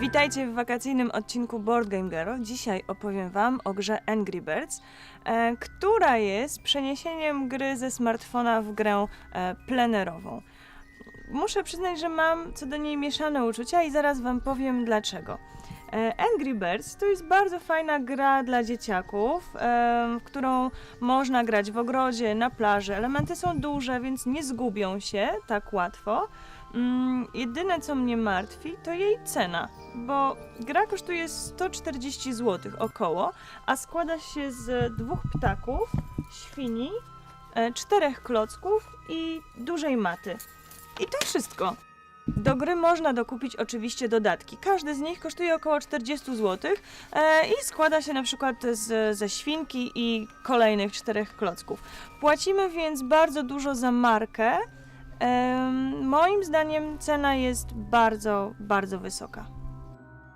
Witajcie w wakacyjnym odcinku Board Game Garo. Dzisiaj opowiem Wam o grze Angry Birds, e, która jest przeniesieniem gry ze smartfona w grę e, plenerową. Muszę przyznać, że mam co do niej mieszane uczucia i zaraz Wam powiem dlaczego. E, Angry Birds to jest bardzo fajna gra dla dzieciaków, e, w którą można grać w ogrodzie, na plaży. Elementy są duże, więc nie zgubią się tak łatwo. Mm, jedyne co mnie martwi to jej cena, bo gra kosztuje 140 zł około, a składa się z dwóch ptaków, świni, e, czterech klocków i dużej maty. I to wszystko. Do gry można dokupić oczywiście dodatki. Każdy z nich kosztuje około 40 zł e, i składa się na przykład z, ze świnki i kolejnych czterech klocków. Płacimy więc bardzo dużo za markę. Moim zdaniem cena jest bardzo, bardzo wysoka.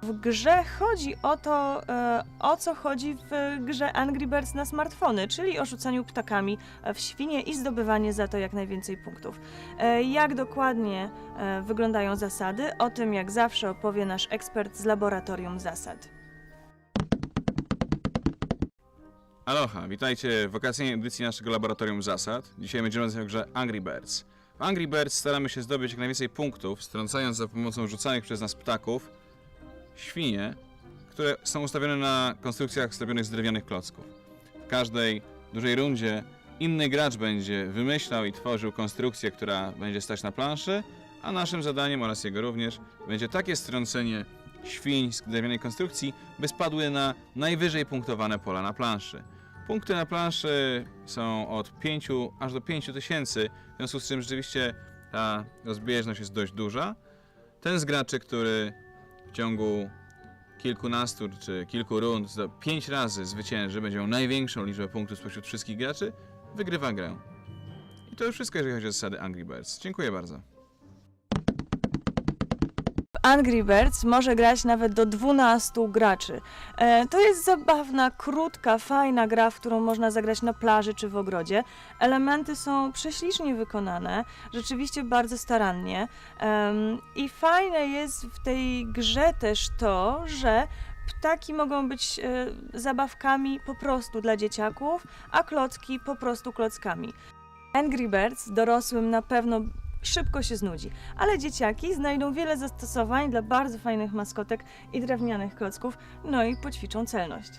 W grze chodzi o to, e, o co chodzi w grze Angry Birds na smartfony, czyli o rzucaniu ptakami w świnie i zdobywanie za to jak najwięcej punktów. E, jak dokładnie e, wyglądają zasady, o tym jak zawsze opowie nasz ekspert z laboratorium zasad. Aloha, witajcie w wakacyjnej edycji naszego laboratorium zasad. Dzisiaj będziemy rozmawiać o grze Angry Birds. W Angry Birds staramy się zdobyć jak najwięcej punktów, strącając za pomocą rzucanych przez nas ptaków świnie, które są ustawione na konstrukcjach zrobionych z drewnianych klocków. W każdej dużej rundzie inny gracz będzie wymyślał i tworzył konstrukcję, która będzie stać na planszy, a naszym zadaniem oraz jego również będzie takie strącenie świń z drewnianej konstrukcji, by spadły na najwyżej punktowane pola na planszy. Punkty na planszy są od 5 aż do 5 tysięcy, w związku z czym rzeczywiście ta rozbieżność jest dość duża. Ten z graczy, który ciągu kilkunastu czy kilku rund 5 razy zwycięży, będzie miał największą liczbę punktów spośród wszystkich graczy, wygrywa grę. I to już wszystko, jeżeli chodzi o zasady Angry Birds. Dziękuję bardzo. Angry Birds może grać nawet do 12 graczy. E, to jest zabawna, krótka, fajna gra, w którą można zagrać na plaży czy w ogrodzie. Elementy są prześlicznie wykonane, rzeczywiście bardzo starannie. Em, I fajne jest w tej grze też to, że ptaki mogą być e, zabawkami po prostu dla dzieciaków, a klocki po prostu klockami. Angry Birds dorosłym na pewno szybko się znudzi, ale dzieciaki znajdą wiele zastosowań dla bardzo fajnych maskotek i drewnianych klocków, no i poćwiczą celność.